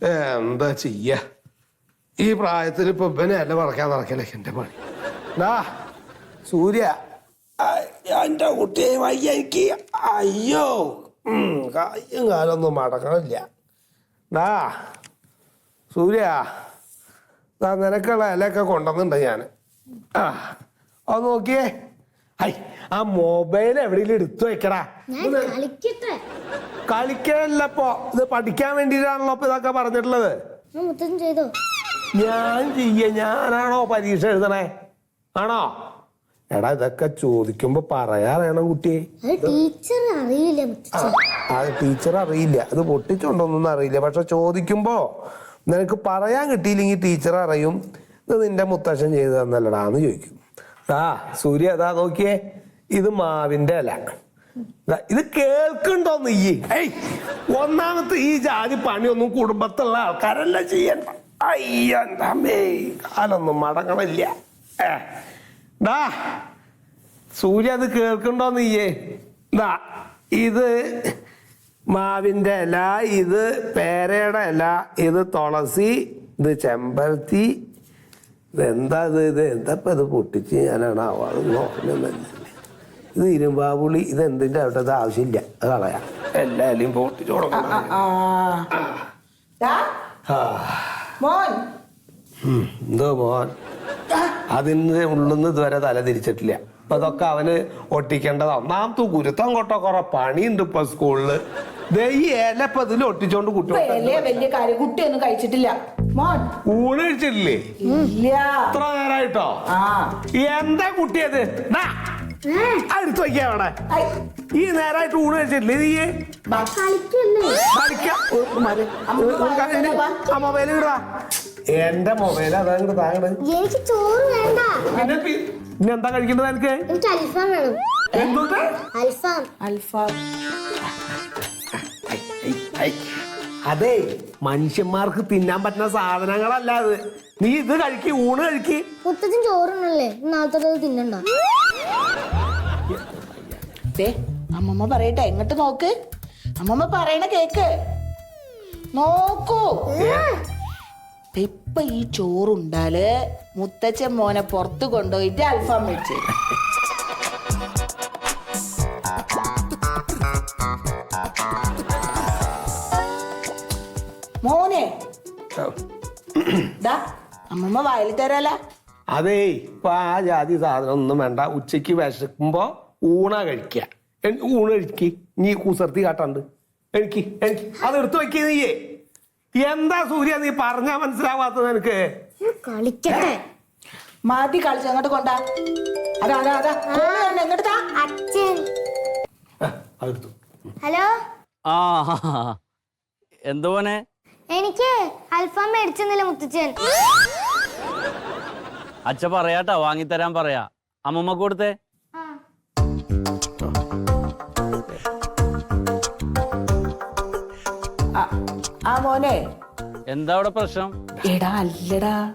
എന്താ ചെയ്യ? ഈ പ്രായത്തിൽ ഇപ്പൊ ഇവനെ അല്ല പറക്കാൻ നടക്കലേ എന്റെ പണി. ഡാ സൂര്യ. എന്റെ കുട്ടിയെ വയ്യ എനിക്ക് അയ്യോ കയ്യും കാലൊന്നും മടക്കണില്ല ഡാ സൂര്യ. ദാ നിനക്കുള്ള ഇലയൊക്കെ കൊണ്ടുവന്നിട്ടുണ്ട് ഞാൻ ആ അത് നോക്കിയേ. ഐ ആ മൊബൈൽ എവിടെയെങ്കിലും എടുത്തു വെക്കടാ. ഞാൻ കളിക്കട്ടെ. കളിക്കാനല്ലപ്പോ ഇത് പഠിക്കാൻ വേണ്ടിട്ടാണല്ലോ അപ്പൊ ഇതൊക്കെ പറഞ്ഞിട്ടുള്ളത്. മുത്തം ചെയ്തോ? ഞാൻ ചെയ്യ. ഞാനാണോ പരീക്ഷ എഴുതണേ? ആണോ? എടാ ഇതൊക്കെ ചോദിക്കുമ്പോ പറയാറിയണം കുട്ടി. അത് ടീച്ചർ അറിയില്ല അത് ടീച്ചർ അറിയില്ല. അത് പൊട്ടിച്ചുണ്ടോന്നൊന്നും അറിയില്ല. പക്ഷെ ചോദിക്കുമ്പോ നിനക്ക് പറയാൻ കിട്ടിയില്ലെങ്കിൽ ടീച്ചർ അറിയും. ഇത് നിന്റെ മുത്തശ്ശൻ ചെയ്തു തന്നല്ലടാന്ന് ചോദിക്കും. ആ സൂര്യ അതാ നോക്കിയേ. ഇത് മാവിന്റെ അല ഇത് കേൾക്കണ്ടോ നീ? ഏയ് ഒന്നാമത്തെ ഈ ജാതി പണിയൊന്നും കുടുംബത്തുള്ള ആൾക്കാരല്ല ചെയ്യണ്ട അയ്യമ്മേ കാലൊന്നും മടങ്ങണില്ല. ഡാ സൂര്യ അത് കേൾക്കണ്ടോ നീയേ ദാ ഇത് മാവിന്റെ ഇല ഇത് പേരയുടെ ഇല ഇത് തുളസി ഇത് ചെമ്പരത്തി. ഇതെന്താ ഇത്? ഇത് എന്താ ഇപ്പൊ ഇത് പൊട്ടിച്ച് ഞാനാണ് ആവാൾ നോക്കുന്നല്ല ഇത് ഇരുമ്പാപുളി ഇത് എന്തിന്റെ അവിടെ? അത് ആവശ്യമില്ല. അത് കളയാം. എല്ലാ ഇലയും പൊട്ടിച്ചു കൊടുക്കണം. മോൻ. എന്തോ മോൻ. അതിന് ഉള്ളുന്ന് ഇതുവരെ തല തിരിച്ചിട്ടില്ല. അപ്പൊ അതൊക്കെ അവന് ഒട്ടിക്കേണ്ടതാ. ഒന്നാമത്തെ ഗുരുത്തം കൊട്ടോ കുറെ പണിയുണ്ട് ഇപ്പൊ സ്കൂളിൽ. ദേ ഈ ഇല ഇപ്പൊ ഇതിൽ ഒട്ടിച്ചോണ്ട് കുട്ടി വലിയ വലിയ കാര്യം. കുട്ടിയൊന്നും കഴിച്ചിട്ടില്ല. മോൻ. ഊണ് കഴിച്ചിട്ടില്ലേ? ഇല്ല. എത്ര നേരായിട്ടോ? ആ. എന്താ കുട്ടിയത്? ദാ, അടുത്ത് വയ്ക്കാ അവിടെ. ഈ നേരായിട്ട് ഊണ് കഴിച്ചിട്ടില്ലേ ആ മൊബൈൽ ഇടാ എന്റെ മൊബൈൽ അതാ ഇങ്ങോട്ട് താങ്ങട് എനിക്ക് ചോറ് വേണ്ട. പിന്നെ എന്താ കഴിക്കേണ്ടത് എനിക്ക് എനിക്ക് അൽഫാം വേണം. അൽഫാം. അൽഫാം. അതെ മനുഷ്യന്മാർക്ക് തിന്നാൻ പറ്റുന്ന സാധനങ്ങളല്ല അത്. നീ ഇത് കഴിക്ക് ഊണ് കഴിക്ക്. മുത്തച്ഛൻ ചോറുണ്ടല്ലേ നാളത്തെ തിന്നണ്ട. ദേ അമ്മമ്മ പറയട്ടെ എങ്ങോട്ട് നോക്ക്. അമ്മമ്മ പറയണ കേക്ക്. നോക്കൂ. ഇപ്പൊ ഈ ചോറുണ്ടാൽ മുത്തച്ഛൻ മോനെ പുറത്ത് കൊണ്ടുപോയിട്ട് അൽഫാം വെച്ച് മോനെ. ദാ അമ്മമ്മ വായിൽ തരാല. അതേ ഇപ്പൊ ആ ജാതി സാധനം ഒന്നും വേണ്ട. ഉച്ചയ്ക്ക് വിശക്കുമ്പോ ഊണ കഴിക്കുക ഊണ് കഴിക്ക്. നീ കുസർത്തി കാട്ടാണ്ട്. എനിക്ക് എനിക്ക്. അത് എടുത്തു വെക്ക നീയേ. എന്താ സൂര്യ നീ പറഞ്ഞാ മനസ്സിലാവാത്തത് എനിക്ക് കളിക്കട്ടെ. മതി കളിച്ച്? അങ്ങോട്ട് കൊണ്ടാ. അതാ അതാ അതാ. എങ്ങോട്ട് അച്ഛൻ. ആ, അതെടുത്തു ഹലോ? ആ എന്തോനെ എനിക്ക് അൽഫാം മേടിച്ചെന്നില്ല മുത്തച്ഛൻ. അച്ഛ പറയാട്ടാ വാങ്ങിത്തരാൻ പറയാ. അമ്മമ്മ കൊടുത്തേ. ആ. മോനെ. എന്താ അവിടെ പ്രശ്നം? എടാ അല്ലടാ.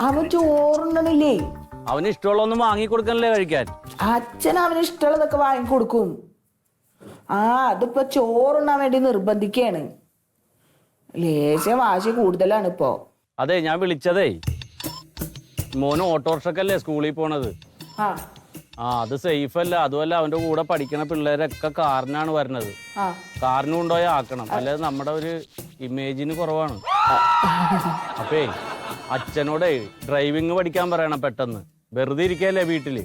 അവൻ ചോറുണ്ടണില്ലേ അവന് ഇഷ്ടമുള്ളൊന്നും വാങ്ങി കൊടുക്കണല്ലേ കഴിക്കാൻ? അച്ഛൻ അവന് ഇഷ്ടമുള്ളതൊക്കെ വാങ്ങിക്കൊടുക്കും. ആ അതിപ്പോ ചോറുണ്ണാൻ വേണ്ടി നിർബന്ധിക്കാണ് ലേശം വാശി കൂടുതലാണ് ഇപ്പോ. അതെ ഞാൻ വിളിച്ചതേ. മോന് ഓട്ടോറിക്ഷക്കല്ലേ സ്കൂളിൽ പോണത്. ആ. ആ അത് സേഫ് അല്ല അതുമല്ല അവന്റെ കൂടെ പഠിക്കണ പിള്ളേരൊക്കെ കാറിനാണ് വരുന്നത്. കാറിന് കൊണ്ടുപോയി ആക്കണം. അല്ലാതെ നമ്മുടെ ഒരു ഇമേജിന് കുറവാണ്. അപ്പേ അച്ഛനോടെ ഡ്രൈവിംഗ് പഠിക്കാൻ പറയണം പെട്ടെന്ന്. വെറുതെ ഇരിക്കല്ലേ വീട്ടിൽ?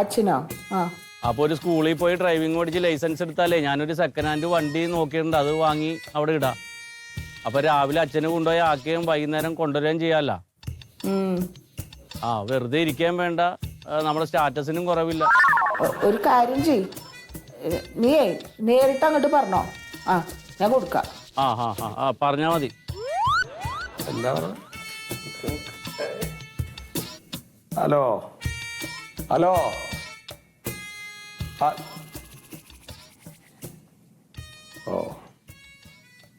അച്ഛനോ? ആ. അപ്പോൾ ഒരു സ്കൂളിൽ പോയി ഡ്രൈവിംഗ് പഠിച്ച് ലൈസൻസ് എടുത്താലേ ഞാനൊരു സെക്കൻഡ് ഹാൻഡ് വണ്ടി നോക്കിയിട്ടുണ്ട്. അത് വാങ്ങി അവിടെ ഇടാം. അപ്പൊ രാവിലെ അച്ഛനെ കൊണ്ടുപോയി ആക്കുകയും വൈകുന്നേരം കൊണ്ടുവരികയും ചെയ്യാല്ല ആ വെറുതെ ഇരിക്കാൻ വേണ്ട. നമ്മുടെ സ്റ്റാറ്റസിനും കുറവില്ല. ഒരു കാര്യം ചെയ് നീയേ നേരിട്ട് അങ്ങോട്ട് പറഞ്ഞോ. ആ ഞാൻ കൊടുക്കാം. ആ ഹാ ഹാ ആ പറഞ്ഞാ മതി. എന്താ ഹലോ? ഹലോ? ആ. ഓ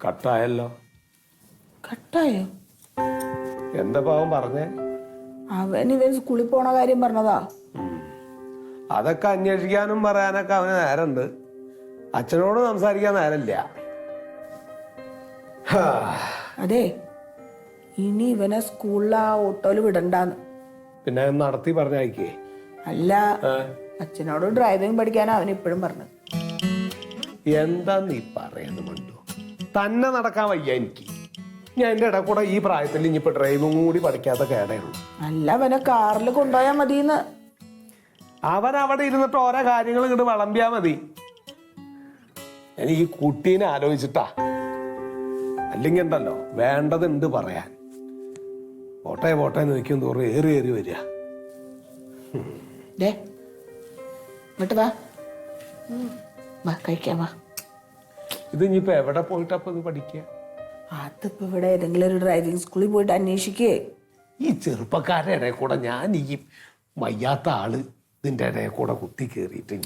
കട്ടായല്ലോ. കട്ടായോ? എന്താ പാവം പറഞ്ഞേ? അവൻ ഇവൻ സ്കൂളിൽ പോണ കാര്യം പറഞ്ഞതാ. അതൊക്കെ അന്വേഷിക്കാനും പറയാനൊക്കെ അവന് നേരമുണ്ട് അച്ഛനോട് സംസാരിക്കാൻ നേരമില്ല. അതെ ഇനി ഇവനെ സ്കൂളിൽ ആ ഓട്ടോയിൽ വിടണ്ടാന്ന്. പിന്നെ നടത്തി പറഞ്ഞയക്കേ. അല്ല അച്ഛനോട് ഡ്രൈവിംഗ് പഠിക്കാനാ അവൻ ഇപ്പോഴും പറഞ്ഞത്. എന്താ നീ പറയുന്നത് മണ്ടു? തന്നെ നടക്കാൻ വയ്യ എനിക്ക്. ഞാൻ എന്റെ ഇടക്കൂടെ കൂടെ ഈ പ്രായത്തിൽ ഇനിയിപ്പോ ഡ്രൈവിംഗ് കൂടി പഠിക്കാത്ത കേടയുള്ളൂ അല്ല അവനെ കാറിൽ കൊണ്ടുപോയാൽ മതിയെന്ന്. അവൻ അവിടെ ഇരുന്നിട്ട് ഓരോ കാര്യങ്ങൾ ഇങ്ങോട്ട് വളമ്പിയാ മതി. ഞാൻ ഈ കുട്ടീനെ ആലോചിച്ചിട്ടാ. അല്ലെങ്കിൽ ഉണ്ടല്ലോ വേണ്ടതുണ്ട് പറയാൻ. പോട്ടെ പോട്ടെ എന്ന് വയ്ക്കും തോറും ഏറി ഏറി വരിക. ദേ ഇങ്ങോട്ട് വാ. വാ വാ. ഇത് ഇനിയിപ്പോ എവിടെ പോയിട്ടപ്പോ ഇത് പഠിക്കുക? അതിപ്പോ ഇവിടെ ഏതെങ്കിലും ഒരു ഡ്രൈവിംഗ് സ്കൂളിൽ പോയിട്ട് അന്വേഷിക്കേ. ഈ ചെറുപ്പക്കാരുടെ ഇടയിൽ കൂടെ ഞാൻ ഈ വയ്യാത്ത ആൾ ഇതിന്റെ ഇടയിൽ കൂടെ കുത്തി കയറിയിട്ട്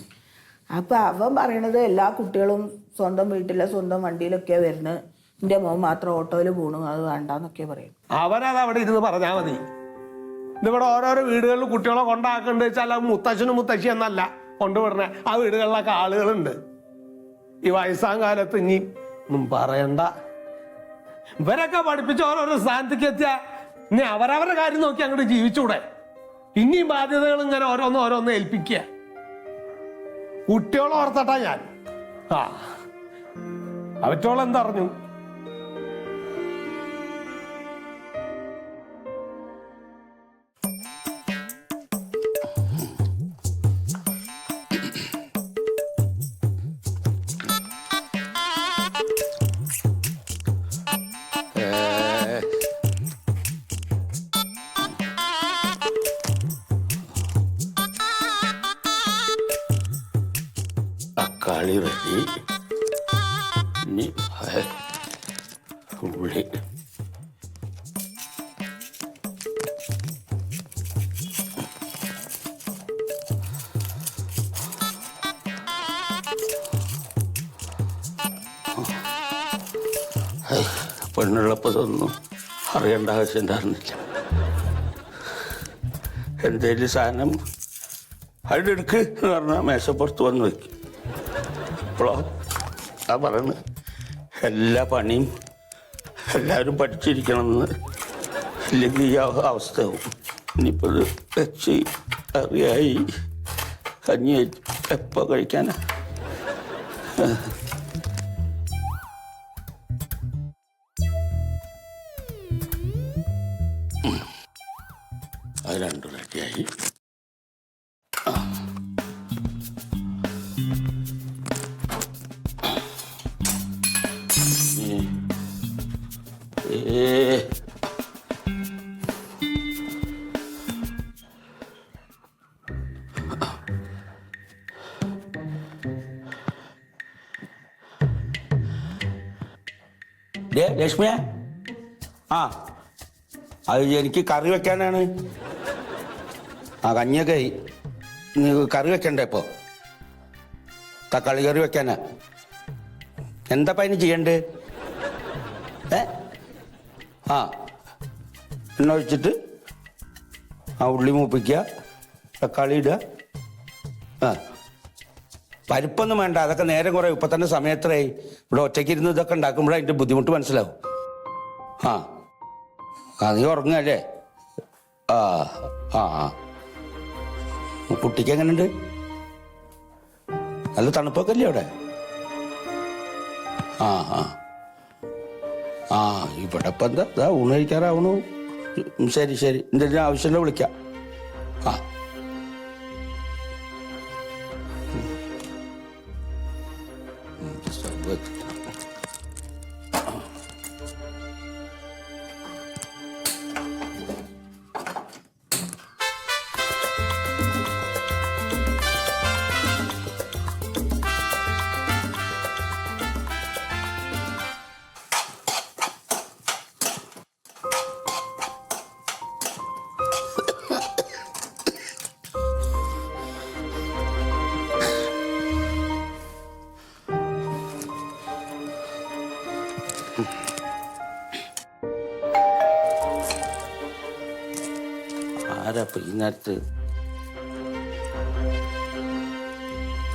അപ്പൊ അവൻ പറയണത് എല്ലാ കുട്ടികളും സ്വന്തം വീട്ടിലെ സ്വന്തം വണ്ടിയിലൊക്കെയാ വരുന്നത് എന്റെ മോൻ മാത്രം ഓട്ടോയിൽ പോണു അത് വേണ്ടെന്നൊക്കെ പറയും. അവനത് അവിടെ ഇരുന്ന് പറഞ്ഞാൽ മതി. ഇതിവിടെ ഓരോരോ വീടുകളിൽ കുട്ടികളെ കൊണ്ടാക്കുന്നുണ്ട് വെച്ചാൽ അത് മുത്തച്ഛനും മുത്തശ്ശി എന്നല്ല കൊണ്ടുവിടണേ ആ വീടുകളിലൊക്കെ ആളുകളുണ്ട്. ഈ വയസ്സാം കാലത്ത് ഇനി ഒന്നും പറയണ്ട. ഇവരൊക്കെ പഠിപ്പിച്ച് ഓരോരോ സ്ഥാനത്തേക്ക് എത്തിയ ഇനി അവരവരുടെ കാര്യം നോക്കി അങ്ങോട്ട് ജീവിച്ചൂടെ? ഇനിയും ബാധ്യതകൾ ഇങ്ങനെ ഓരോന്ന് ഓരോന്ന് ഏൽപ്പിക്കുക. കുട്ടികളോർത്തട്ടാ ഞാൻ. ആ. അവറ്റോളം പെണ്ണുള്ളപ്പോൾ ഇതൊന്നും അറിയേണ്ട ആവശ്യം ഉണ്ടായിരുന്നില്ല എന്തേലും സാധനം അവിടെ എടുക്ക് എന്ന് പറഞ്ഞാൽ മേശപ്പുറത്ത് വന്ന് വയ്ക്കും. അപ്പോളോ? ആ പറയുന്നത്. എല്ലാ പണിയും എല്ലാവരും പഠിച്ചിരിക്കണമെന്ന് ഇല്ലെങ്കിൽ ഈ അവ- അവസ്ഥയാവും. ഇനിയിപ്പോൾ വെച്ച് അറിയായി. കഞ്ഞി എപ്പോൾ കഴിക്കാനാ? ലക്ഷ്മിയ. ആ അത് എനിക്ക് കറി വെക്കാനാണ്. ആ കഞ്ഞിയൊക്കെ. കറി വെക്കണ്ടേ ഇപ്പോൾ തക്കാളി കറി വെക്കാനാ. എന്താ അതിന് ചെയ്യണ്ടേ? ഏ? ആ. എണ്ണ ഒഴിച്ചിട്ട് ആ ഉള്ളി മൂപ്പിക്കുക തക്കാളി ഇടുക. ആ. പരിപ്പൊന്നും വേണ്ട അതൊക്കെ നേരം കുറേ. ഇപ്പം തന്നെ സമയത്രയായി ഇവിടെ ഒറ്റയ്ക്ക് ഇരുന്ന് ഇതൊക്കെ ഉണ്ടാക്കുമ്പോഴേ അതിന്റെ ബുദ്ധിമുട്ട് മനസ്സിലാവും. ആ. ആ നീ ഉറങ്ങുകയല്ലേ ആ ആ ആ. കുട്ടിക്ക് എങ്ങനെയുണ്ട്? നല്ല തണുപ്പൊക്കെ അല്ലേ അവിടെ? ആ ആ. ആ ഇവിടെ ഇപ്പം എന്താ? ഊണ് കഴിക്കാറാവണു. ശരി ശരി. എന്തെങ്കിലും ആവശ്യമില്ല വിളിക്കാം. ആ. ആരാ ഇപ്പൊ